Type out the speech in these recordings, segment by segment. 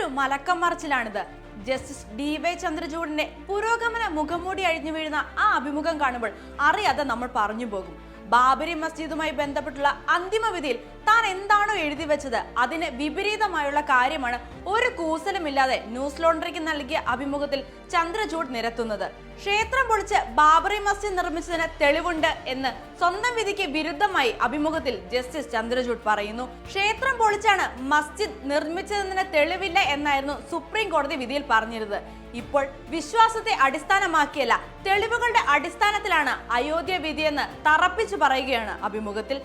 എന്തൊരു മലക്കം മറിച്ചിലാണിത്. ജസ്റ്റിസ് ഡി വൈ ചന്ദ്രചൂഡിന്റെ പുരോഗമന മുഖംമൂടി അഴിഞ്ഞു വീഴുന്ന ആ അഭിമുഖം കാണുമ്പോൾ അറിയാതെ നമ്മൾ പറഞ്ഞു പോകും. ബാബരി മസ്ജിദുമായി ബന്ധപ്പെട്ടുള്ള അന്തിമ വിധിയിൽ താൻ എന്താണോ എഴുതി വെച്ചത് അതിന് വിപരീതമായുള്ള കാര്യമാണ് ഒരു കൂസലുമില്ലാതെ ന്യൂസ് ലോണ്ടറിക്ക് നൽകിയ അഭിമുഖത്തിൽ ചന്ദ്രചൂഡ് നിരത്തുന്നത്. ക്ഷേത്രം പൊളിച്ച് ബാബറി മസ്ജിദ് നിർമ്മിച്ചതിന് തെളിവുണ്ട് എന്ന് സ്വന്തം വിധിക്ക് വിരുദ്ധമായി അഭിമുഖത്തിൽ ജസ്റ്റിസ് ചന്ദ്രചൂഡ് പറയുന്നു. ക്ഷേത്രം പൊളിച്ചാണ് മസ്ജിദ് നിർമ്മിച്ചതിന് തെളിവില്ല എന്നായിരുന്നു സുപ്രീം കോടതി വിധിയിൽ പറഞ്ഞിരുന്നത്. ഇപ്പോൾ വിശ്വാസത്തെ അടിസ്ഥാനമാക്കിയല്ല തെളിവുകളുടെ അടിസ്ഥാനത്തിലാണ് അയോധ്യ വിധിയെന്ന് തറപ്പിച്ചു പറയുകയാണ് അഭിമുഖത്തിൽ.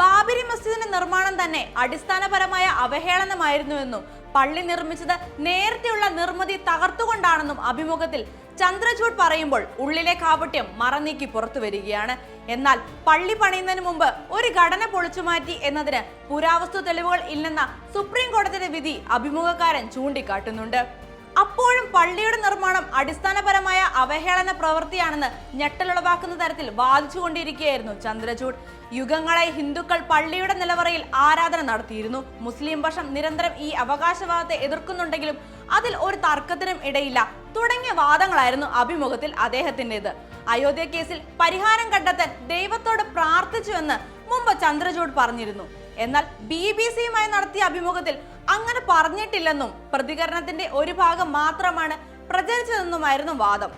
ബാബരി മസ്ജിദിന്റെ നിർമ്മാണം തന്നെ അടിസ്ഥാനപരമായ അവഹേളനമായിരുന്നുവെന്നും പള്ളി നിർമ്മിച്ചത് നേരത്തെയുള്ള നിർമ്മിതി തകർത്തുകൊണ്ടാണെന്നും അഭിമുഖത്തിൽ ചന്ദ്രചൂഡ് പറയുമ്പോൾ ഉള്ളിലെ കാപട്യം മറനീക്കി പുറത്തു വരികയാണ്. എന്നാൽ പള്ളി പണിയുന്നതിന് മുമ്പ് ഒരു ഘടന പൊളിച്ചു മാറ്റി എന്നതിന് പുരാവസ്തു തെളിവുകൾ ഇല്ലെന്ന സുപ്രീം കോടതിയുടെ വിധി അഭിമുഖക്കാരൻ ചൂണ്ടിക്കാട്ടുന്നുണ്ട്. അപ്പോഴും പള്ളിയുടെ നിർമ്മാണം അടിസ്ഥാനപരമായ അവഹേളന പ്രവൃത്തിയാണെന്ന് ഞെട്ടലുളവാക്കുന്ന തരത്തിൽ വാദിച്ചുകൊണ്ടിരിക്കുകയായിരുന്നു ചന്ദ്രചൂഡ്. യുഗങ്ങളായി ഹിന്ദുക്കൾ പള്ളിയുടെ നിലവറയിൽ ആരാധന നടത്തിയിരുന്നു. മുസ്ലിം പക്ഷം നിരന്തരം ഈ അവകാശവാദത്തെ എതിർക്കുന്നുണ്ടെങ്കിലും അതിൽ ഒരു തർക്കത്തിനും ഇടയില്ല. തുടങ്ങിയ വാദങ്ങളായിരുന്നു അഭിമുഖത്തിൽ അദ്ദേഹത്തിന്റെത്. അയോധ്യ കേസിൽ പരിഹാരം കണ്ടെത്താൻ ദൈവത്തോട് പ്രാർത്ഥിച്ചുവെന്ന് മുമ്പ് ചന്ദ്രചൂഡ് പറഞ്ഞിരുന്നു. എന്നാൽ ബി ബി സിയുമായി നടത്തിയ അഭിമുഖത്തിൽ അങ്ങനെ പറഞ്ഞിട്ടില്ലെന്നും പ്രതികരണത്തിന്റെ ഒരു ഭാഗം മാത്രമാണ് പ്രചരിച്ചതെന്നുമായിരുന്നു വാദം.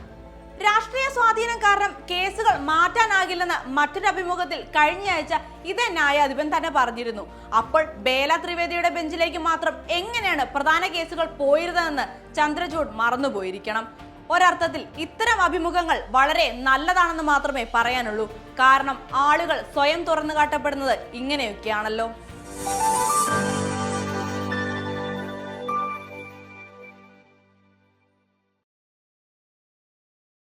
രാഷ്ട്രീയ സ്വാധീനം കാരണം കേസുകൾ മാറ്റാനാകില്ലെന്ന് മറ്റൊരു അഭിമുഖത്തിൽ കഴിഞ്ഞയാഴ്ച ഇതേ ന്യായാധിപൻ തന്നെ പറഞ്ഞിരുന്നു. അപ്പോൾ ബേല ത്രിവേദിയുടെ ബെഞ്ചിലേക്ക് മാത്രം എങ്ങനെയാണ് പ്രധാന കേസുകൾ പോയിരുന്നതെന്ന് ചന്ദ്രചൂഡ് മറന്നുപോയിരിക്കണം. ഒരർത്ഥത്തിൽ ഇത്തരം അഭിമുഖങ്ങൾ വളരെ നല്ലതാണെന്ന് മാത്രമേ പറയാനുള്ളൂ. കാരണം ആളുകൾ സ്വയം തുറന്നു കാട്ടപ്പെടുന്നത് ഇങ്ങനെയൊക്കെയാണല്ലോ.